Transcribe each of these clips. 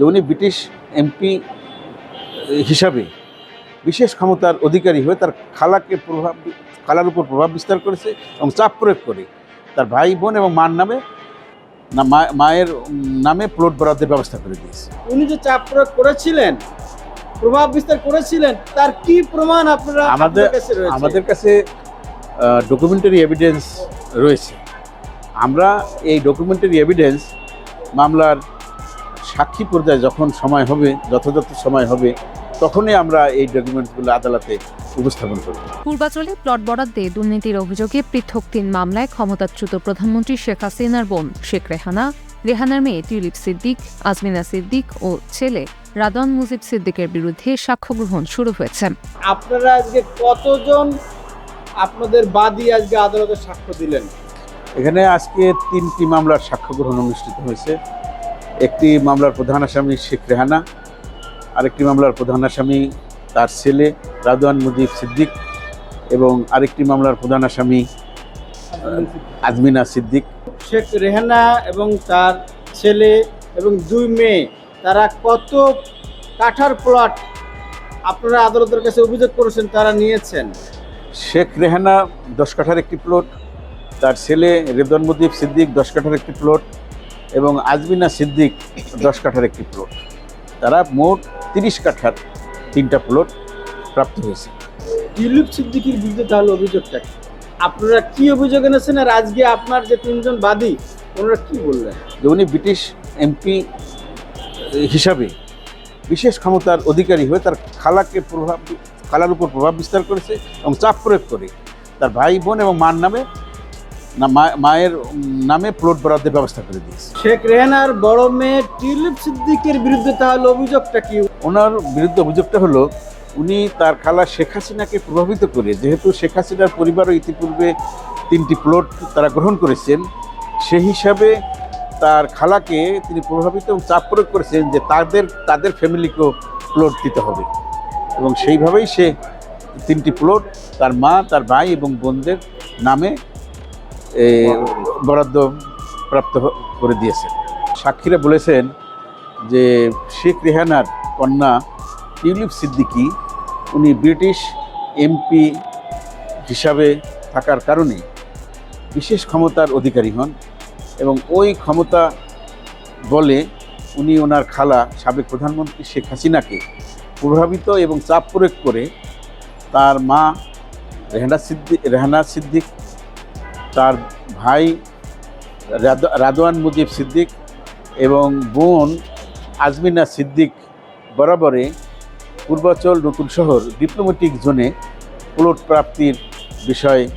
যে উনি British MP হিসাবে বিশেষ ক্ষমতার অধিকারী হয়ে তার খালাকে প্রভাব খালার উপর প্রভাব বিস্তার করেছে এবং চাপ প্রয়োগ করে তার ভাই বোন এবং মার নামে না মায়ের নামে প্লট বরাদ্দের ব্যবস্থা করে দিয়েছে। উনি যে চাপ প্রয়োগ করেছিলেন প্রভাব বিস্তার করেছিলেন তার কি প্রমাণ আপনারা আমাদের কাছে আমাদের কাছে ডকুমেন্টারি এভিডেন্স রয়েছে। আমরা এই ডকুমেন্টারি এভিডেন্স মামলার সাক্ষী পর্যায়ে যখন সময় হবে যথাযথ সময় হবে তখনই আমরা এই ডকুমেন্টসগুলো আদালতে উপস্থাপন করব। পূর্বাচলে প্লট বরাদ্দে দুর্নীতির অভিযোগে পৃথক তিন মামলায় ক্ষমতাচ্যুত প্রধানমন্ত্রী শেখ হাসিনার বোন শেখ রেহানা রেহানার মেয়ে টিউলিপ সিদ্দিক আজমিনা সিদ্দিক ও ছেলে রাদন মুজিব সিদ্দিকের বিরুদ্ধে সাক্ষ্য গ্রহণ শুরু হয়েছে। আপনারা আজকে কতজন আপনাদের বাদী আজকে আদালতে সাক্ষ্য দিলেন? এখানে আজকে তিনটি মামলার সাক্ষ্য গ্রহণ অনুষ্ঠিত হয়েছে। একটি মামলার প্রধান আসামি শেখ রেহানা আরেকটি মামলার প্রধান আসামি তার ছেলে রাদওয়ান মুজিব সিদ্দিক এবং আরেকটি মামলার প্রধান আসামি আজমিনা সিদ্দিক। শেখ রেহানা এবং তার ছেলে এবং দুই মেয়ে তারা কত কাঠার প্লট আপনারা আদালতের কাছে অভিযোগ করেছেন তারা নিয়েছেন? শেখ রেহানা দশ কাঠার একটি প্লট তার ছেলে রেদন মুজিব সিদ্দিক দশ কাঠার একটি প্লট এবং আজমিনা সিদ্দিক দশ কাঠার একটি প্লট তারা মোট তিরিশ কাঠার তিনটা প্লট প্রাপ্ত হয়েছে। টিউলিপ সিদ্দিকির বিরুদ্ধে তাহলে অভিযোগটা কি? আপনারা কি অভিযোগ এনেছেন আর আজকে আপনার যে তিনজন বাদী ওনারা কি বললেন? যে উনি ব্রিটিশ এমপি হিসাবে বিশেষ ক্ষমতার অধিকারী হয়ে তার খালাকে প্রভাব খালার উপর প্রভাব বিস্তার করেছে এবং চাপ প্রয়োগ করে তার ভাই বোন এবং মার নামে মায়ের নামে প্লট বরাদ্দের ব্যবস্থা করে দিয়েছে। শেখ রেহানার বড় মেয়ে টিউলিপ সিদ্দিকের বিরুদ্ধে তাহলে অভিযোগটা কি? ওনার বিরুদ্ধে অভিযোগটা হলো উনি তার খালা শেখ হাসিনাকে প্রভাবিত করে যেহেতু শেখ হাসিনার পরিবারও ইতিপূর্বে তিনটি প্লট তারা গ্রহণ করেছেন সেই হিসাবে তার খালাকে তিনি প্রভাবিত এবং চাপ প্রয়োগ করেছেন যে তাদের তাদের ফ্যামিলিকেও প্লট দিতে হবে। এবং সেইভাবেই সে তিনটি প্লট তার মা তার ভাই এবং বোনদের নামে বরাদ্দ প্রাপ্ত করে দিয়েছেন সাক্ষীরা বলেছেন যে শেখ রেহানার কন্যা টিউলিপ সিদ্দিকী, উনি ব্রিটিশ এমপি হিসাবে থাকার কারণে বিশেষ ক্ষমতার অধিকারী হন এবং ওই ক্ষমতা বলে উনি ওনার খালা সাবেক প্রধানমন্ত্রী শেখ হাসিনাকে প্রভাবিত এবং চাপ প্রয়োগ করে তার মা রেহানা সিদ্দিক রেহানা সিদ্দিক তার ভাই রাদ- রাদওয়ান মুজিব সিদ্দিক এবং বোন আজমিনা সিদ্দিক বরাবরে পূর্বাচল নতুন শহর ডিপ্লোম্যাটিক জোনে প্লট প্রাপ্তির বিষয়ে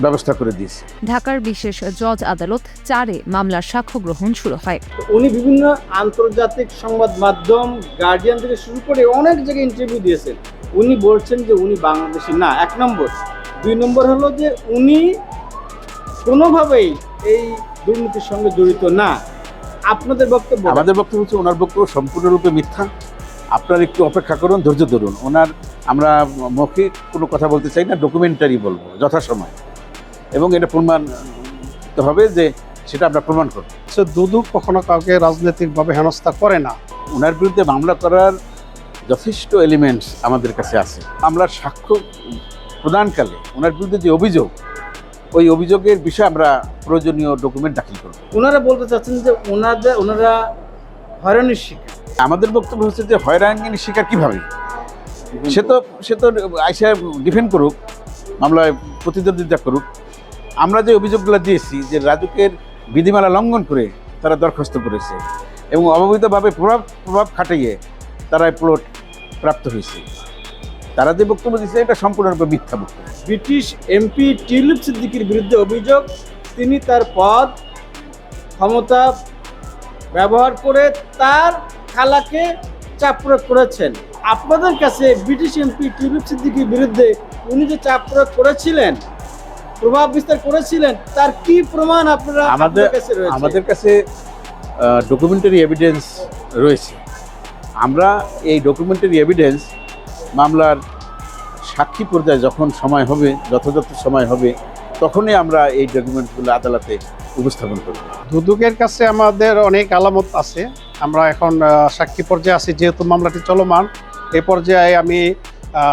ব্যবস্থা করে দিয়েছে। ঢাকার বিশেষ জজ আদালত চারে মামলার সাক্ষ্য গ্রহণ শুরু হয়। উনি বিভিন্ন আন্তর্জাতিক সংবাদ মাধ্যম গার্ডিয়ান থেকে শুরু করে অনেক জায়গায় ইন্টারভিউ দিয়েছেন। উনি বলছেন যে উনি বাংলাদেশি না এক নম্বর। দুই নম্বর হলো যে উনি কোনোভাবেই এই দুর্নীতির সঙ্গে জড়িত না। আপনাদের বক্তব্য আমাদের বক্তব্য হচ্ছে ওনার বক্তব্য সম্পূর্ণরূপে মিথ্যা। আপনার একটু অপেক্ষা করুন ধৈর্য ধরুন। ওনার আমরা মৌখিক কোনো কথা বলতে চাই না ডকুমেন্টারি বলব যথাসময়। এবং এটা প্রমাণ হবে যে সেটা আমরা প্রমাণ করব। সে দুদু কখনো কাউকে রাজনৈতিকভাবে হেনস্থা করে না। ওনার বিরুদ্ধে মামলা করার যথেষ্ট এলিমেন্টস আমাদের কাছে আছে। আমরা সাক্ষ্য প্রদানকালে ওনার বিরুদ্ধে যে অভিযোগ ওই অভিযোগের বিষয়ে আমরা প্রয়োজনীয় ডকুমেন্ট দাখিল করব। ওনারা বলতে চাচ্ছেন যে ওনাদের ওনারা হয়রানির শিকার। আমাদের বক্তব্য হচ্ছে যে হয়রানির শিকার কীভাবে? সে তো সে তো আইসা ডিফেন্ড করুক মামলায় প্রতিদ্বন্দ্বিতা করুক। আমরা যে অভিযোগগুলো দিয়েছি যে রাজুকের বিধিমালা লঙ্ঘন করে তারা দরখাস্ত করেছে এবং অবহিতভাবে প্রভাব প্রভাব খাটাইয়ে তারা প্লট প্রাপ্ত হয়েছে। তারা যে বক্তব্য দিচ্ছে এটা সম্পূর্ণরূপে মিথ্যা বক্তব্য। ব্রিটিশ এমপি টিউলিপ সিদ্দিকির বিরুদ্ধে অভিযোগ তিনি তার পদ ক্ষমতা ব্যবহার করে তার খালাকে চাপ প্রয়োগ করেছেন। আপনাদের কাছে ব্রিটিশ এমপি টিউলিপ সিদ্দিকির বিরুদ্ধে উনি যে চাপ প্রয়োগ করেছিলেন প্রভাব বিস্তার করেছিলেন তার কি প্রমাণ আপনারা আমাদের কাছে রয়েছে? আমাদের কাছে ডকুমেন্টারি এভিডেন্স রয়েছে। আমরা এই ডকুমেন্টারি এভিডেন্স মামলার সাক্ষী পর্যায়ে যখন সময় হবে, যথাযথ সময় হবে, তখনই আমরা এই ডকুমেন্টগুলো আদালতে উপস্থাপন করব। দুদুকের কাছে আমাদের অনেক আলামত আছে। আমরা এখন সাক্ষী পর্যায়ে আছি, যেহেতু মামলাটি চলমান, এ পর্যায়ে আমি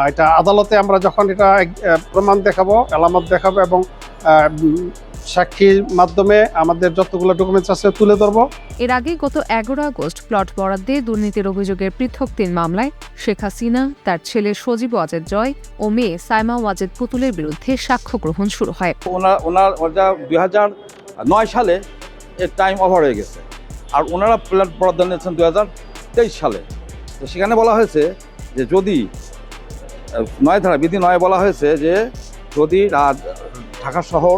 এটা আদালতে আমরা যখন এটা প্রমাণ দেখাবো, আলামত দেখাবো এবং সাক্ষীর মাধ্যমে আমাদের যতগুলো ডকুমেন্টস আছে তুলে ধরবো। এর আগে গত এগারো আগস্ট প্লট বরাদ্দে দুর্নীতির অভিযোগের পৃথক তিন মামলায় শেখ হাসিনা তার ছেলে সজীব ওয়াজেদ জয় ও মেয়ে সাইমা ওয়াজেদ পুতুলের বিরুদ্ধে সাক্ষ্য গ্রহণ শুরু হয়। ওনার ওনার ওটা দুই হাজার নয় সালে এর টাইম ওভার হয়ে গেছে। আর ওনারা প্ল্যাট বরাদ্দ নিয়েছেন দু হাজার তেইশ সালে। তো সেখানে বলা হয়েছে যে যদি নয় ধারা বিধি নয় বলা হয়েছে যে যদি ঢাকা শহর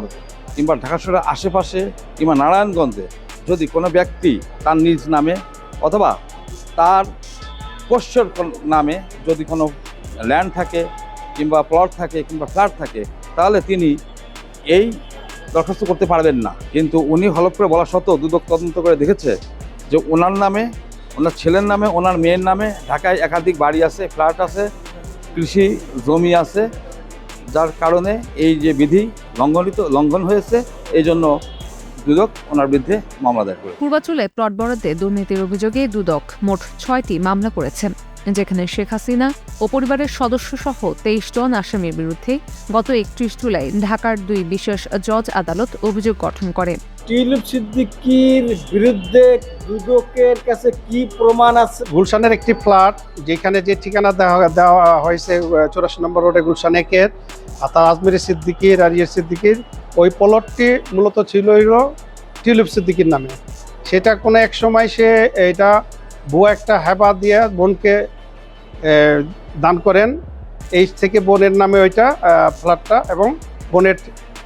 কিংবা ঢাকা শহরের আশেপাশে কিংবা নারায়ণগঞ্জে যদি কোনো ব্যক্তি তার নিজ নামে অথবা তার পোষ্যর নামে যদি কোনো ল্যান্ড থাকে কিংবা প্লট থাকে কিংবা ফ্ল্যাট থাকে, তাহলে তিনি এই দরখাস্ত করতে পারবেন না। কিন্তু উনি হলফ করে বলা সত্ত্বেও দুদক তদন্ত করে দেখেছে যে ওনার নামে, ওনার ছেলের নামে, ওনার মেয়ের নামে ঢাকায় একাধিক বাড়ি আছে ফ্ল্যাট আছে, কৃষি জমি আছে, যার কারণে এই যে বিধি লঙ্ঘনিত, লঙ্ঘন হয়েছে এই জন্য দুদক ওনার বিরুদ্ধে মামলা দায়ের করে পূর্বাচলে প্লট বরাদ্দে দুর্নীতির অভিযোগে দুদক মোট ছয়টি মামলা করেছেন যেখানে শেখ হাসিনা ও পরিবারের সদস্য সহ তেইশ জন আসামির বিরুদ্ধে গত একত্রিশ জুলাই ঢাকার দুই বিশেষ জজ আদালত অভিযোগ গঠন করে টিউলিপ সিদ্দিকির বিরুদ্ধে দুদকের কাছে কি প্রমাণ আছে? গুলশানের একটি ফ্ল্যাট যেখানে যে ঠিকানা দেওয়া দেওয়া হয়েছে চৌরাশি নম্বর রোডে গুলশান একের আর তার আজমিরি সিদ্দিকির আর ইয়ে সিদ্দিকির ওই প্লটটি মূলত ছিল টিউলিপ সিদ্দিকির নামে। সেটা কোনো এক সময় সে এটা বুয়া একটা হেবা দিয়ে বোনকে দান করেন। এই থেকে বোনের নামে ওইটা ফ্ল্যাটটা এবং বোনের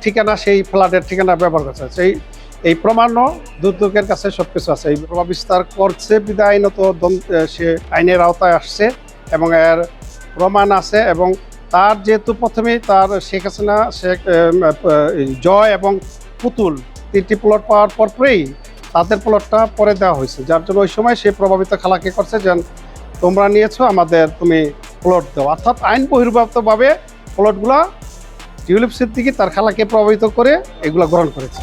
ঠিকানা, সেই ফ্ল্যাটের ঠিকানা ব্যবহার করছে সেই এই প্রমাণও দুদকের কাছে সব কিছু আছে। এই প্রভাব বিস্তার করছে বিদায় আইনত সে আইনের আওতায় আসছে এবং এর প্রমাণ আছে এবং তার যেহেতু প্রথমেই তার শেখ হাসিনা, শেখ জয় এবং পুতুল তিনটি প্লট পাওয়ার পর পরেই তাদের প্লটটা পরে দেওয়া হয়েছে। যার জন্য ওই সময় সে প্রভাবিত খেলাকে করছে যে তোমরা নিয়েছো, আমাদের তুমি প্লট দাও। অর্থাৎ আইন বহির্ভূতভাবে প্লটগুলা টিউলিপ সিদ্দিকি তার খেলাকে প্রভাবিত করে এগুলো গ্রহণ করেছে।